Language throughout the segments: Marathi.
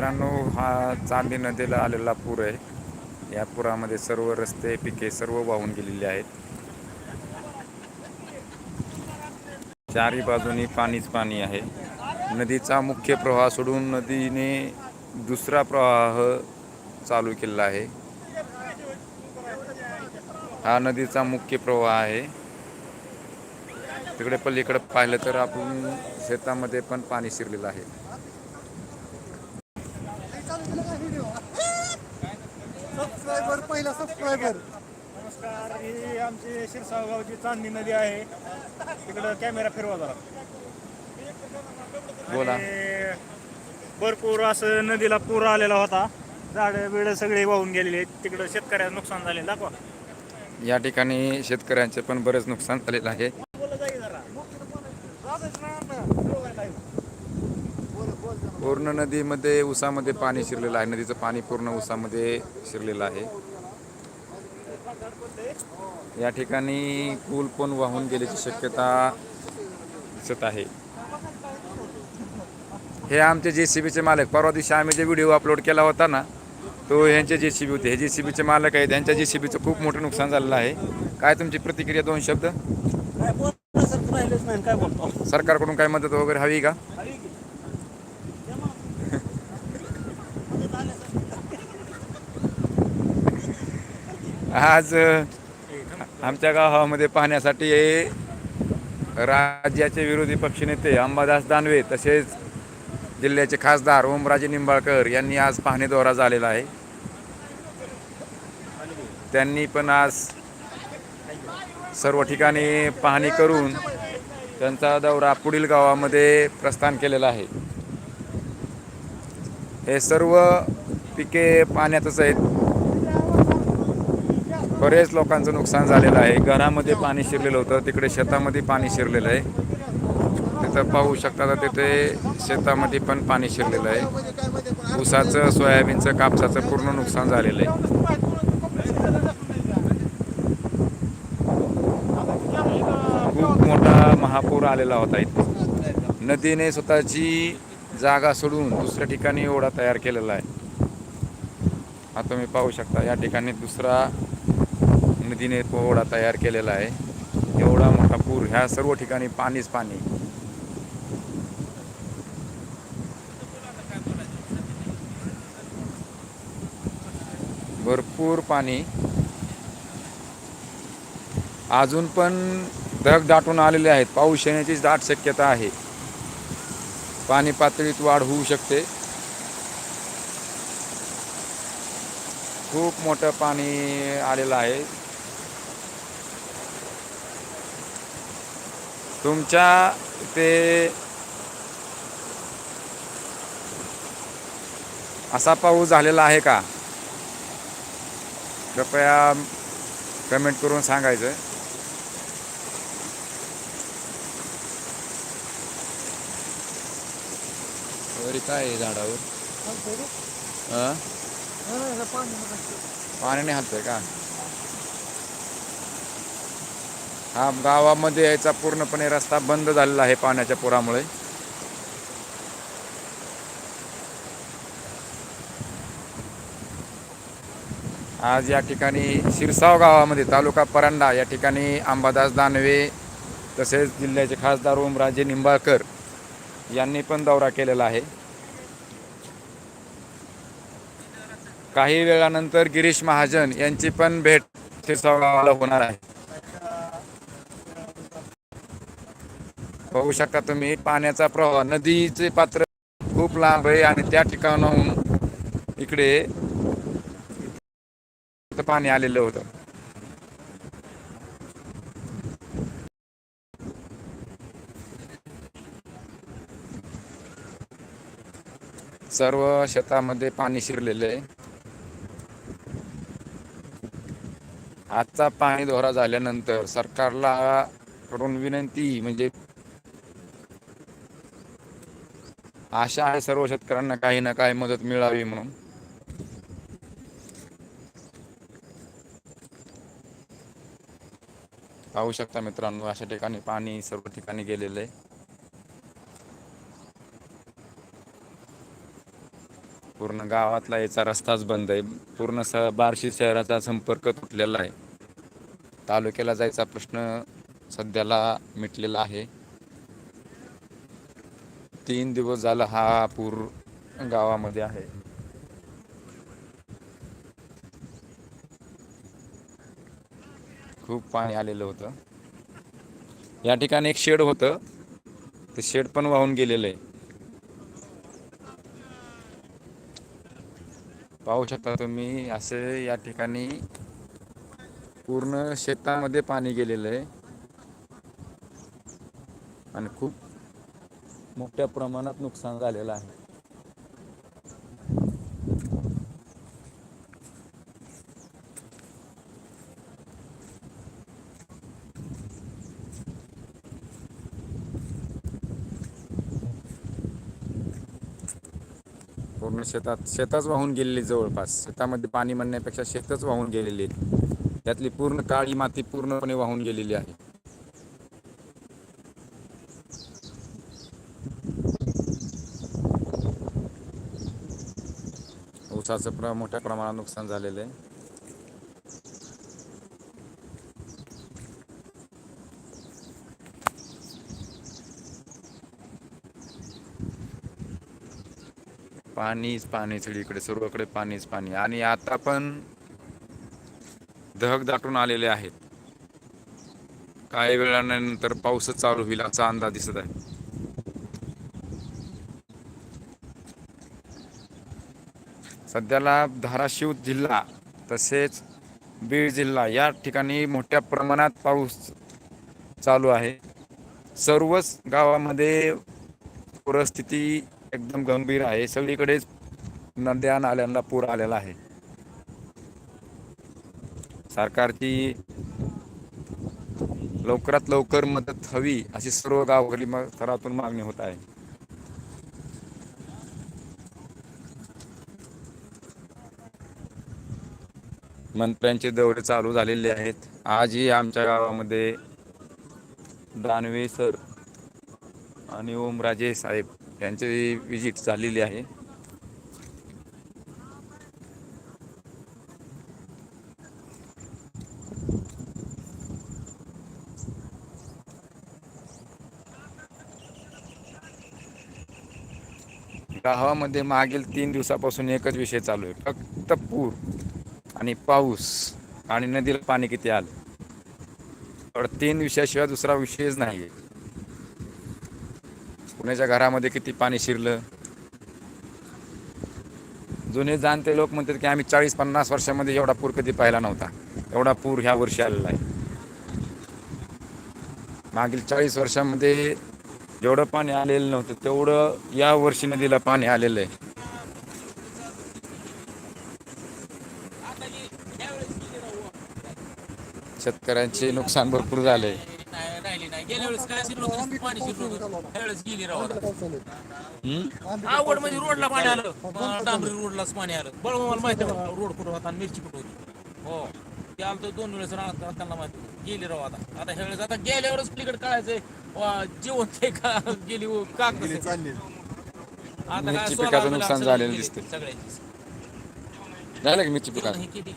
मित्रांनो हा चांदी नदीला आलेला पूर आहे. या पुरामध्ये सर्व रस्ते पिके सर्व वाहून गेलेली आहेत. चारी बाजूनी पाणीच पाणी आहे. नदीचा मुख्य प्रवाह सोडून नदीने दुसरा प्रवाह चालू केलेला आहे. हा नदीचा मुख्य प्रवाह आहे. तिकडे पलीकडे पाहिलं तर आपण शेतामध्ये पण पाणी शिरलेलं आहे सबस्क्रायबर पहिला सबस्क्रायबर नमस्कार ही आमची शिरसाव गावची चांदणी नदी आहे. तिकडं कॅमेरा फिरवा जरा. बोला. आणि भरपूर असं नदीला पूर आलेला होता. झाडं बिडं सगळे वाहून गेलेले आहेत. तिकडं शेतकऱ्याचं नुकसान झाले दाखवा. या ठिकाणी शेतकऱ्यांचे पण बरेच नुकसान झालेलं आहे. पूर्ण नदीमध्ये उसामध्ये पाणी शिरलेलं आहे. नदीचं पाणी पूर्ण उसामध्ये शिरलेलं आहे. या ठिकाणी पूल पण वाहून गेल्याची शक्यता दिसत आहे. हे आमचे जे सी बीचे मालक परवा दिवशी आम्ही जे व्हिडिओ अपलोड केला होता ना तो ह्यांचे जे सी बी होते. हे जे सी बीचे मालक आहेत त्यांच्या जे सी बीचं खूप मोठं नुकसान झालेलं आहे. काय तुमची प्रतिक्रिया दोन शब्द? सरकारकडून काय मदत वगैरे हवी का? आज आमच्या गावामध्ये पाहण्यासाठी राज्याचे विरोधी पक्षनेते अंबादास दानवे तसेच जिल्ह्याचे खासदार ओमराजे निंबाळकर यांनी आज पाहणी दौरा झालेला आहे. त्यांनी पण आज सर्व ठिकाणी पाहणी करून त्यांचा दौरा पुढील गावामध्ये प्रस्थान केलेला आहे. हे सर्व पिके पाण्यातच आहेत. बरेच लोकांचं नुकसान झालेलं आहे. घरामध्ये पाणी शिरलेलं होतं तिकडे शेतामध्ये पाणी शिरलेलं आहे. तिथं पाहू शकता तर तिथे शेतामध्ये पण पाणी शिरलेलं आहे. ऊसाचं सोयाबीनचं कापसाचं पूर्ण नुकसान झालेलं आहे. खूप मोठा महापूर आलेला होता इथे. नदीने स्वतःची जागा सोडून दुसऱ्या ठिकाणी ओढा तयार केलेला आहे. हा तुम्ही पाहू शकता या ठिकाणी दुसरा नदीने तो तयार केलेला आहे. एवढा मोठा पूर ह्या सर्व ठिकाणी पाणीच पाणी. भरपूर पाणी. अजून पण ढग दाटून आलेले आहेत. पाऊस येण्याची दाट शक्यता आहे. पाणी पातळीत वाढ होऊ शकते. खूप मोठं पाणी आलेलं आहे. तुमच्या ते असा पाऊस झालेला आहे का? कृपया कमेंट करून सांगायचं. वरी काय आहे झाडावर? अं? पाण्याने हालतंय का? हा गावामध्ये यायचा पूर्णपणे रस्ता बंद झालेला आहे पाण्याच्या पुरामुळे. आज या ठिकाणी शिरसाव गावामध्ये तालुका परांडा या ठिकाणी अंबादास दानवे तसेच जिल्ह्याचे खासदार ओमराजे निंबाळकर यांनी पण दौरा केलेला आहे. काही वेळानंतर गिरीश महाजन यांची पण भेट शिरसाव गावाला होणार आहे. पाहू शकता तुम्ही पाण्याचा प्रवाह नदीचे पात्र खूप लांब आहे आणि त्या ठिकाणाहून इकडे पाणी आलेलं होतं. सर्व शेतामध्ये पाणी शिरलेलं आहे. आजचा पाणी दोहरा झाल्यानंतर सरकारला कडून विनंती म्हणजे आशा आहे सर्व शेतकऱ्यांना काही ना काही मदत मिळावी म्हणून. पाहू शकता मित्रांनो अशा ठिकाणी पाणी सर्व ठिकाणी गेलेलं आहे. पूर्ण गावातला याचा रस्ताच बंद आहे. पूर्ण स बार्शी शहराचा संपर्क तुटलेला आहे. तालुक्याला जायचा प्रश्न सध्याला मिटलेला आहे. तीन दिवस झाला हा पूर गावामध्ये आहे. खूप पाणी आलेलं होतं. या ठिकाणी एक शेड होतं. ते शेड पण वाहून गेलेलं आहे. पाहू शकता तुम्ही असे या ठिकाणी पूर्ण शेतामध्ये पाणी गेलेलं आहे. आणि खूप मोठ्या प्रमाणात नुकसान झालेलं आहे. पूर्ण शेतात शेताच वाहून गेलेली जवळपास. शेतामध्ये पाणी म्हणण्यापेक्षा शेतच वाहून गेलेली त्यातली पूर्ण काळी माती पूर्णपणे वाहून गेलेली आहे. ऊसाचं प्र मोठ्या प्रमाणात नुकसान झालेलं आहे. पाणीच पाणी सगळीकडे सर्वकडे पाणीच पाणी. आणि आता पण धग दाटून आलेले आहेत. काही वेळानंतर पाऊसच चालू होईल असा अंदाज दिसत आहे. सध्याला धाराशिव जिल्हा तसेच बीड जिल्हा या ठिकाणी मोठ्या प्रमाणात पाऊस चालू आहे. सर्वच गावामध्ये पूरस्थिती एकदम गंभीर आहे. सगळीकडेच नद्या नाल्यांना पूर आलेला आहे. सरकारची लवकरात लवकर मदत हवी अशी सर्व गावकरी स्तरातून मागणी होत आहे. मंत्र्यांचे दौरे चालू झालेले आहेत. आजही आमच्या गावामध्ये दानवे सर आणि ओमराजे साहेब यांची विजिट झालेली आहे. गावामध्ये मागील तीन दिवसापासून एकच विषय चालू आहे. फक्त पूर. आणि पाऊस आणि नदीला पाणी किती आलं? एवढं तीन विषयाशिवाय दुसरा विषयच नाही पुण्याच्या घरामध्ये किती पाणी शिरलं? जुने जाणते लोक म्हणतात की आम्ही चाळीस पन्नास वर्षामध्ये एवढा पूर कधी पाहिला नव्हता. एवढा पूर ह्या वर्षी आलेला आहे. मागील चाळीस वर्षामध्ये जेवढं पाणी आलेलं नव्हतं तेवढं या वर्षी नदीला पाणी आलेलं आहे. शेतकऱ्यांचे नुकसान भरपूर झाले नाही राहिली नाही गेल्या वेळेस काय शिरलो होतं पाणी शिरलो होतं त्यावेळेस गेली राव आता. आवड म्हणजे रोडला पाणी आलं अं, डांबरी रोडलाच पाणी आलं मला माहिती आहे रोड कुठं होता आणि मिरची कुठं होती हो ते आलं तर दोन वेळेस राहत त्यांना माहिती होतं. गेली राव आता आता ह्या वेळेस आता गेल्यावरच पलीकडे कळायचंय वा, जीवन ते का गेली व? चालली आता मिरची पिकाचं नुकसान झालेलं दिसतंय. सगळ्यांची झालं की मिरची पिका हे किती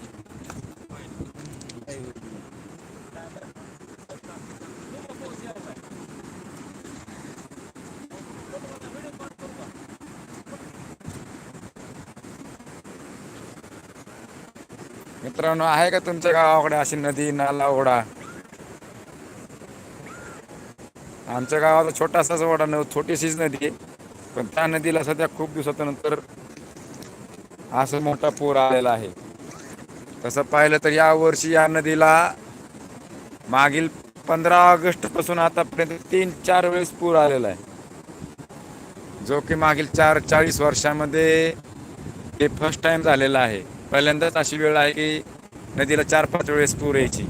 मित्रांनो आहे का तुमच्या गावाकडे अशी नदी नाला ओढा? आमच्या गावात छोटासाच ओढा न छोटीशीच नदी आहे. पण त्या नदीला सध्या खूप दिवसानंतर असं मोठा पूर आलेला आहे. तसं पाहिलं तर या वर्षी या नदीला मागील पंधरा ऑगस्टपासून आतापर्यंत तीन चार वेळेस पूर आलेला आहे. जो की मागील चार चाळीस वर्षामध्ये हे फर्स्ट टाइम झालेलं आहे. पहिल्यांदाच अशी वेळ आहे की नदीला चार पाच वेळेस पूर यायची.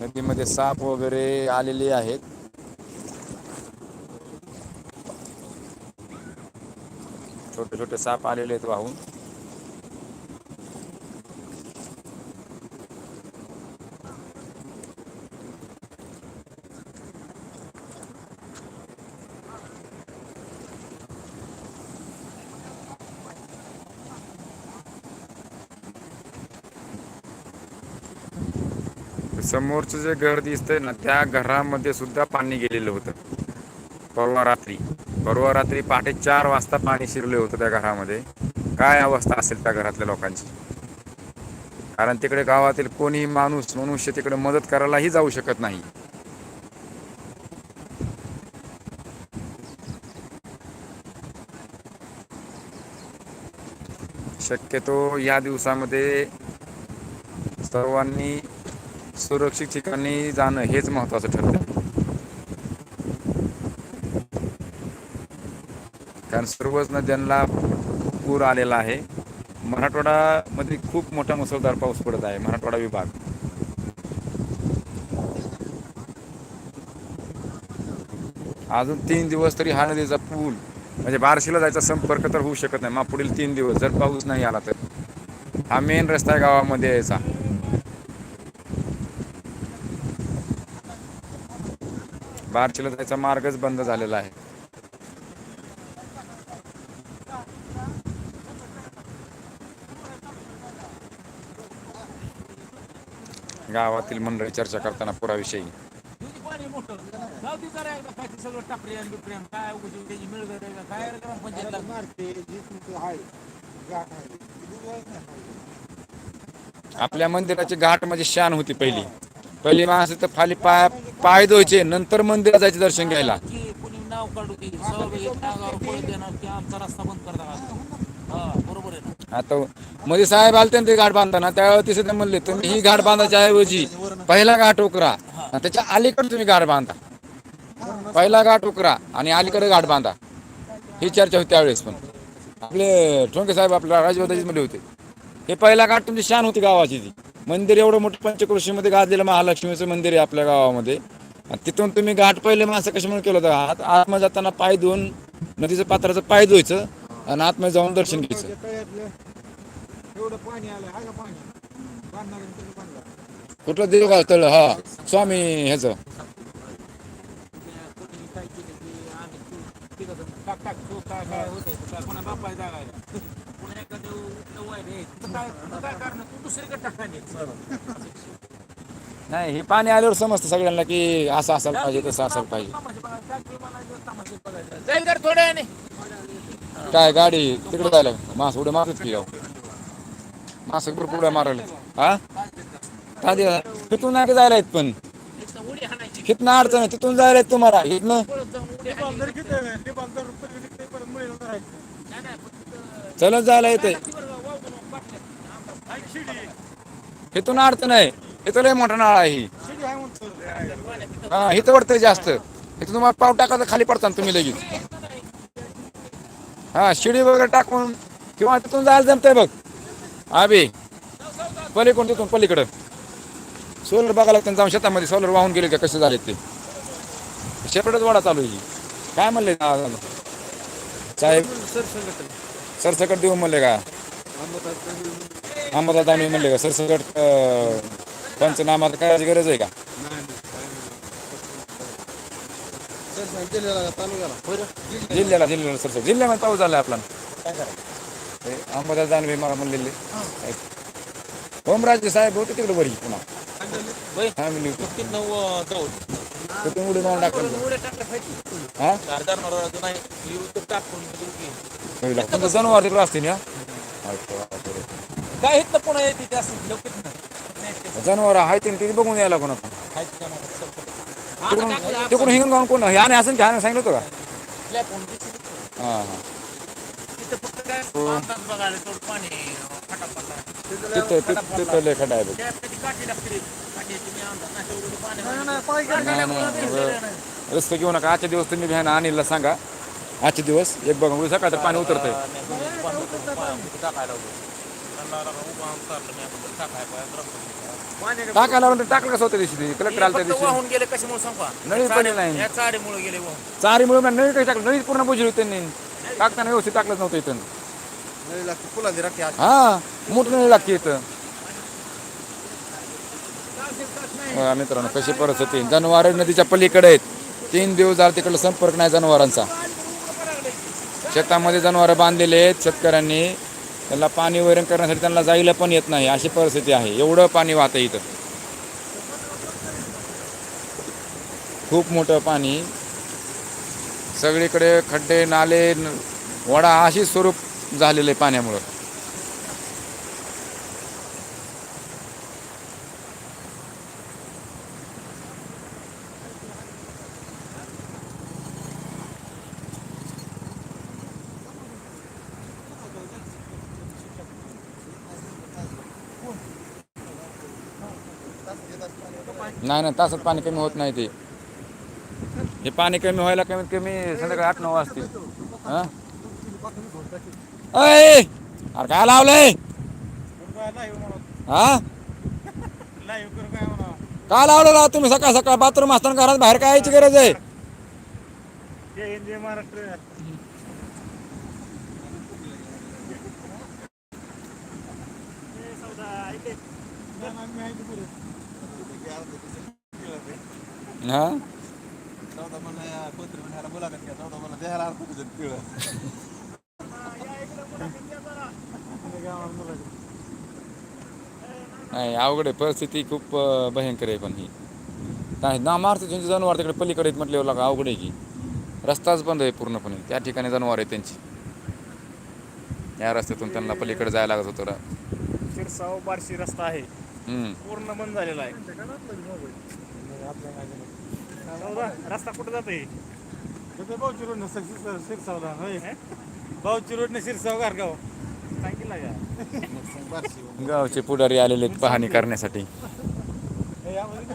नदीमध्ये साप वगैरे आलेले आहेत. छोटे छोटे साप आलेले आहेत वाहून. समोरचं जे घर दिसतंय ना त्या घरामध्ये सुद्धा पाणी गेलेलं होतं. परवा रात्री परवा रात्री पहाटे चार वाजता पाणी शिरले होतं त्या घरामध्ये. काय अवस्था असेल त्या घरातल्या लोकांची? कारण तिकडे गावातील कोणी माणूस मनुष्य तिकडे मदत करायलाही जाऊ शकत नाही. शक्यतो या दिवसामध्ये सर्वांनी सुरक्षित ठिकाणी जाणं हेच महत्त्वाचं ठरतं. कारण सर्वच नद्यांना पूर आलेला आहे. मराठवाडामध्ये खूप मोठा मुसळधार पाऊस पडत आहे मराठवाडा विभाग. अजून तीन दिवस तरी हा नदीचा पूल म्हणजे बार्शीला जायचा संपर्क तर होऊ शकत नाही. मग पुढील तीन दिवस जर पाऊस नाही आला तर. हा मेन रस्ता आहे गावामध्ये यायचा. बारचीला जायचा मार्गच बंद झालेला आहे. गावातील मंडळी चर्चा करताना पुराविषयी. आपल्या मंदिराची घाट म्हणजे शान होती पहिली. पहिली माणसं तर खाली पाया पाय धुवायचे नंतर मंदिरात जायचे दर्शन घ्यायला. आता मध्ये साहेब आलते ना ते घाट बांधताना त्यावेळेस ते सुद्धा म्हणले तुम्ही ही घाट बांधायच्या ऐवजी पहिला घाट उकरा त्याच्या अलीकडे तुम्ही घाट बांधा. पहिला घाट उकरा आणि अलीकडे घाट बांधा. ही चर्चा होती त्यावेळेस पण. आपले ठोंके साहेब आपल्या राजवदाजीत म्हणले होते. हे पहिला घाट तुमची शान होती गावाची ती. मंदिर एवढं मोठं पंचक्रोशीमध्ये गाजलेलं महालक्ष्मीचं मंदिर आहे आपल्या गावामध्ये. तिथून तुम्ही घाट पहिले माणसं कशी म्हणून केलं होतं? आत आतमध्ये जाताना पाय धुवून नदीचं पात्राचं पाय धुवायचं आणि आतमध्ये जाऊन दर्शन घ्यायचं. कुठलं देव का तळ? हा स्वामी ह्याचं. आहे तुझं काय तुझं काय कारण तू दुसरीकडे टाकायला नाही हे पाणी आल्यावर समजतं सगळ्यांना की असं असायला पाहिजे तसं असायला पाहिजे. जाईल तर थोड्या वेळाने काय गाडी तिकडे जायला मास उड्या मारतात की गाव मास भरपूर उड्या मारायला हा? का दे तिथून नाही का जायला आहेत पण? उडी हाणायची हिथनं अडचण आहे तिथून जायला आहेत तुम्हाला हिथनं? पळत जाऊन उडी टिपाल जर किती आहे? टिपाल जर रुपये निघते परत मुळे राहायचं नाही, नाही, फक्त चलत जायला येते. इथून अडचण आहे इथं लय मोठा नाळ आहे हा. इथं वाटतंय जास्त. इथं तुम्हाला पाव टाकायचं खाली पडता तुम्ही लगेच. हा शिडी वगैरे टाकून किंवा तिथून जायला जमतंय बघ. आबे पलीकडून तिथून पलीकडं. सोलर बघायला लागतं जाऊन शेतामध्ये सोलर वाहून गेले का कसे झाले ते. शेपटच वाडा चालू आहे काय म्हणले? साहेब. सरसकट देऊ म्हणले का? आम्हाला दानवे म्हणले का सरसकट अं, करायची गरज आहे का? जिल्ह्याला जिल्ह्याला सरसकट. जिल्ह्यामध्ये पाऊस झाला आपला. हे अंबादास दानवे मला म्हणलेले. ओमराजे साहेब होते तिकडे बरी पुन्हा. फॅमिली उडी मारून टाकलं हा? ही. तुमचं जनावर तिकडे असते ना. काय पुन्हा येते ते असं लवकर. जनावर आहे ते तिथे बघून यायला कोणा टाकलं, तिकडून हिंगून जाऊन कोण ह्याने असं की ह्याने सांगितलं होतं. का हां हां तिथं तिथं तिथं आहे बघ लागते घेऊ नका आजच्या दिवस तुम्ही भ्यान अनिलला सांगा आजचे दिवस एक बघा उद्या सकाळ तर पाणी उतरतंय. टाकायला तर टाकलं कसं होतं दिवशी कलेक्टर आलं त्या दिवशी वाहून गेले कशामुळे सांगा नळी नाही. या चारीमुळे गेले वाहून. चारीमुळे मग नळी काही टाकलं? नळी पूर्ण बुजली होती त्यांनी. टाकताना व्यवस्थित टाकलंच नव्हतं इथं. नाही लागते फुलाची राखी आज हा मोठी नळी लागते इथं. बघा मित्रांनो कशी परिस्थिती. जनावर नदीच्या पलीकडे आहेत. तीन दिवस झाले तिकडला संपर्क नाही जनावरांचा. शेतामध्ये जनावरं बांधलेले आहेत शेतकऱ्यांनी. त्यांना पाणी वैरण करण्यासाठी त्यांना जायला पण येत नाही अशी परिस्थिती आहे. एवढं पाणी वाहतं इथं. खूप मोठं पाणी. सगळीकडे खड्डे नाले वडा अशी स्वरूप झालेलं आहे पाण्यामुळं. नाही नाही तासात पाणी कमी होत नाही ते. हे पाणी कमी व्हायला कमीत कमी संध्याकाळी आठ नऊ वाजतील. हा? अय! अरे काय लावलंय? हा? काय लावलं राव तुम्ही? सकाळ सकाळ बाथरूम असताना घरात बाहेर काय यायची गरज आहे? महाराष्ट्र. हा? चौदा मला या पत्र म्हणायला मुलाखत घ्या. चौदा मला द्यायला अर्थ तुझं पिळं नाही अवघड आहे. परिस्थिती खूप भयंकर आहे पण ही. नाही ना मारते त्यांची जनावर तिकडे पलीकडे आहेत म्हटल्यावर लागा अवघड आहे की. रस्ताच बंद आहे पूर्णपणे. त्या ठिकाणी जनावर आहे त्यांची. या रस्त्यातून त्यांना पलीकडे जायला लागत होतं रा- शिरसाव बार्शी रस्ता आहे. पूर्ण बंद झालेला आहे. सौदा रस्ता कुठं जातोय भाऊची रोडनं शिरसावला होय भाऊची रोडनं शिरसाव गारगाव सांगितलं का गावचे पुढारी आलेले आहेत पाहणी करण्यासाठी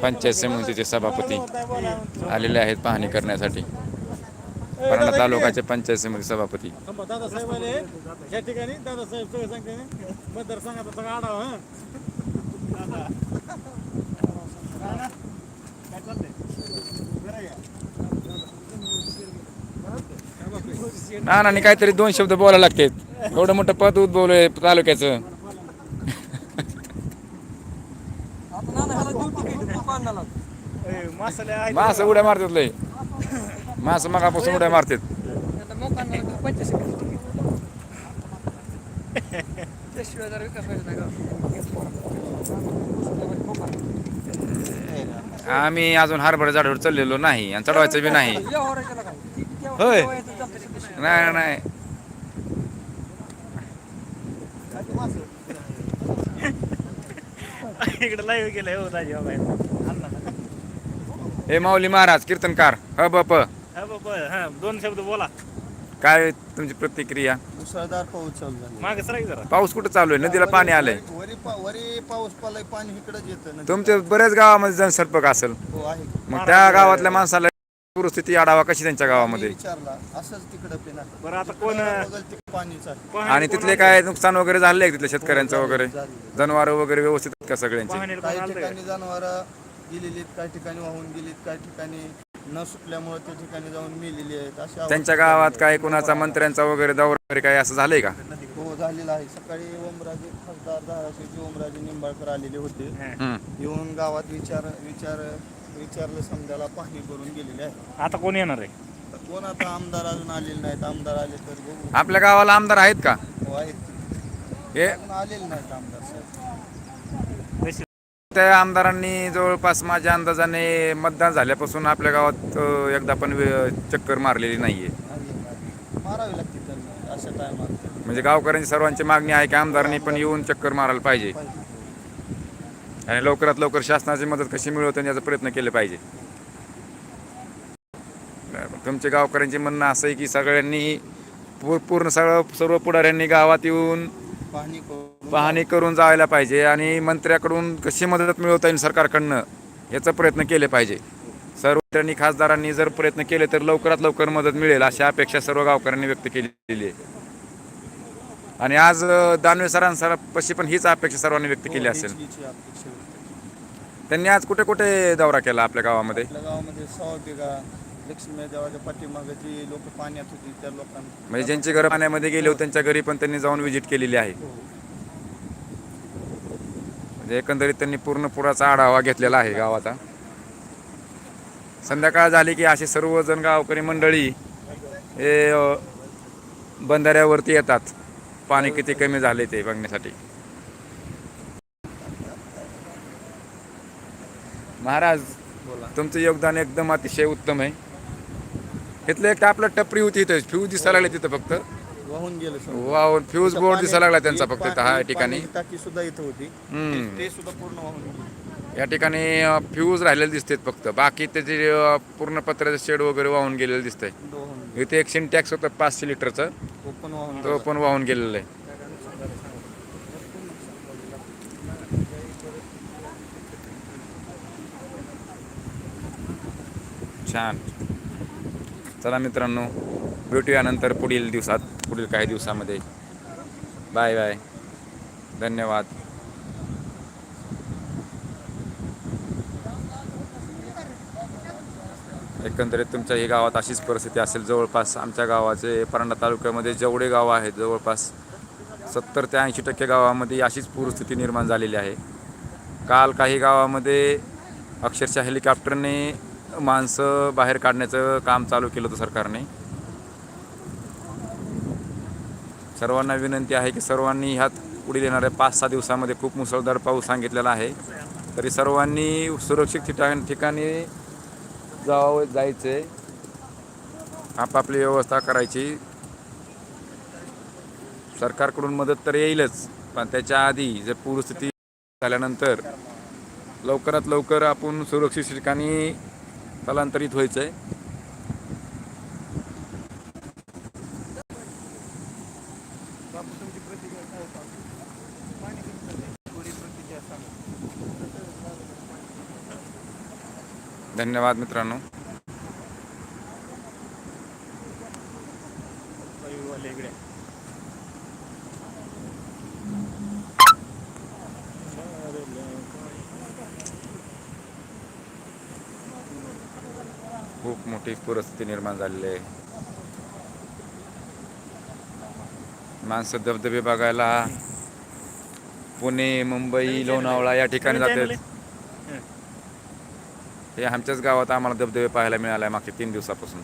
पंचायत समितीचे सभापती आलेले आहेत पाहणी करण्यासाठी परांडा तालुक्याचे पंचायत समिती सभापती दादासाहेब आले या ठिकाणी दादासाहेब सगळं सांगते मतदारसंघाचा सगळा आढावा नानांनी काहीतरी दोन शब्द बोलायला लागतात. एवढं मोठं पद उद्भवलंय तालुक्याचं. मास उड्या मारतात लय. मास मगापासून उड्या मारतात. आम्ही अजून हरभरा झाडावर चाललेलो नाही आणि चढवायचं बी नाही. होय. नाही नाही इकडे लाईव्ह गेलाय हो दाजी हो माऊली महाराज कीर्तनकार. ह बप हा हा दोन शब्द बोला. काय तुमची प्रतिक्रिया? मुसळधार पाऊस चालू झाला. मागे सराई जरा. पाऊस कुठं चालू आहे? नदीला पाणी आलंय. वरी पा- वरी पाऊस पालाय पाणी इकडंच येतं. नदीला. तुमच्या बऱ्याच गावामध्ये जनसंपर्क असेल. हो आहे. मग त्या गावातल्या माणसाला पूरस्थिती आढावा कशी त्यांच्या गावामध्ये? विचारला असंच तिकडं पिणार बरं आता कोण बघल ते पाणी चालू पाहणी आणि तिथले? काय नुकसान वगैरे झालंय का तिथल्या शेतकऱ्यांचं वगैरे? झालेलं. जनावर वगैरे व्यवस्थित आहेत का सगळ्यांची? पाहणीला काही? ठिकाणी जनावर गेलेली आहेत काही ठिकाणी वाहून गेलीत काही ठिकाणी न सुटल्यामुळे त्या ठिकाणी जाऊन मेलेली आहेत अशा त्यांच्या गावात काय कुणाचा मंत्र्यांचा वगैरे दौरा वगैरे काय असं झालंय का? हो झालेला आहे. सकाळी ओमराजे खासदार धाराशिवचे ओमराजे निंबाळकर आलेले होते. हा. येऊन गावात विचार विचार विचारलं समजायला पाहणी करून गेलेले आहे. आता कोण येणार आहे? तर कोण आता आमदार अजून आलेले नाहीत? आमदार आले तर बघू. आपल्या गावाला आमदार आहेत का? हो आहेत. हे आलेले नाहीत आमदार साहेब त्या आमदारांनी जवळपास माझ्या अंदाजाने मतदान झाल्यापासून आपल्या गावात अं, एकदा पण वे- चक्कर मारलेली नाहीये. आलेले नाहीत. मारावी लागते त्यांना अशा टायमात म्हणजे गावकऱ्यांची सर्वांची मागणी आहे की आमदारांनी पण येऊन चक्कर मारायला पाहिजे. पाहिजे. आणि लवकरात लवकर शासनाची मदत कशी मिळवते याचा प्रयत्न केले पाहिजे बरं. तुमच्या गावकऱ्यांचे म्हणणं असं आहे की सगळ्यांनी पूर पूर्ण सगळं सर्व पुढाऱ्यांनी गावात येऊन पाहणी करून पाहणी करून जायला पाहिजे आणि मंत्र्याकडून कशी मदत मिळवता येईल सरकारकडनं याचा प्रयत्न केले पाहिजे सर्व त्यांनी खासदारांनी जर प्रयत्न केले तर लवकरात लवकर मदत मिळेल अशी अपेक्षा सर्व गावकऱ्यांनी व्यक्त केलेली आहे आणि आज दानवे सरांसरापाशी पण हीच अपेक्षा सर्वांनी व्यक्त केली हो, असेल. अपेक्षा होती. त्यांनी आज कुठे कुठे दौरा केला आपल्या गावामध्ये? गावामध्ये लक्ष्मी देवाच्या पाठीमागे जी लोक पाण्यात होती त्या लोकांना म्हणजे ज्यांची घरं पाण्यामध्ये गेले होते त्यांच्या घरी पण त्यांनी जाऊन व्हिजिट केलेली आहे. हो. म्हणजे एकंदरीत त्यांनी पूर्ण पुराचा आढावा घेतलेला आहे गावाचा. संध्याकाळ झाली की असे सर्वजण गावकरी मंडळी हे बंधाऱ्यावरती येतात. पाणी किती कमी झाले ते बघण्यासाठी. महाराज तुमचं योगदान एकदम अतिशय उत्तम आहे. इथलं एक आपलं टपरी होती इथं फ्यूज दिसायला लागले तिथं फक्त. वाहून गेलं वाव फ्यूज बोर्ड दिसायला लागला त्यांचा फक्त हा पाणी- ठिकाणी. पाण्याची टाकी सुद्धा इथं होती. हम्म. ते- ते सुद्धा पूर्ण वाहून गेली. या ठिकाणी फ्यूज राहिलेले दिसतात फक्त. बाकी त्याचे पूर्ण पत्र्याचं शेड वगैरे वाहून गेलेलं दिसतंय. वाहून. इथे एक सिंटॅक्स होतं पाचशे लिटरचं. पण वाहून तो. पण वाहून गेलेलं आहे. छान. चला मित्रांनो भेटूया नंतर पुढील दिवसात पुढील काही दिवसामध्ये. Bye bye. धन्यवाद. एकंदरीत तुमच्या ही गावात अशीच परिस्थिती असेल जवळपास आमच्या गावाचे परांडा तालुक्यामध्ये जेवढे गावं आहेत जवळपास सत्तर ते ऐंशी टक्के गावामध्ये अशीच पूरस्थिती निर्माण झालेली आहे. काल काही गावामध्ये अक्षरशः हेलिकॉप्टरने माणसं बाहेर काढण्याचं काम चालू केलं होतं सरकारने. सर्वांना विनंती आहे की सर्वांनी ह्यात पुढील येणाऱ्या पाच सहा दिवसामध्ये खूप मुसळधार पाऊस सांगितलेला आहे. तरी सर्वांनी सुरक्षित ठिकाण ठिकाणी जावं जायचे. आपापली व्यवस्था करायची. सरकारकडून मदत तर येईलच पण त्याच्या आधी जर पूरस्थिती झाल्यानंतर लवकरात लवकर आपण सुरक्षित ठिकाणी स्थलांतरित व्हायचं आहे बापू, तुमची प्रतिक्रिया काय होती? पाणी किती झालंय? थोडी प्रतिक्रिया सांगा. धन्यवाद मित्रांनो. खूप मोठी परिस्थिती निर्माण झालेली आहे. माणसं धबधबे बघायला पुणे मुंबई लोणावळा या ठिकाणी जातात. हे आमच्याच गावात आम्हाला धबधबे पाहायला मिळाले मागच्या तीन दिवसापासून.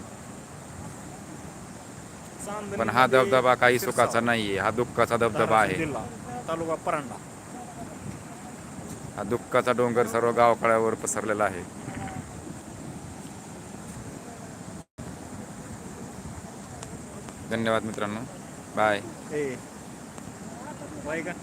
पण हा धबधबा काही सुखाचा नाहीये. हा दुःखाचा धबधबा आहे. जिल्हा तालुका परांडा. हा दुःखाचा डोंगर सर्व गावकळ्यावर पसरलेला आहे. धन्यवाद मित्रांनो. बाय. बाय का.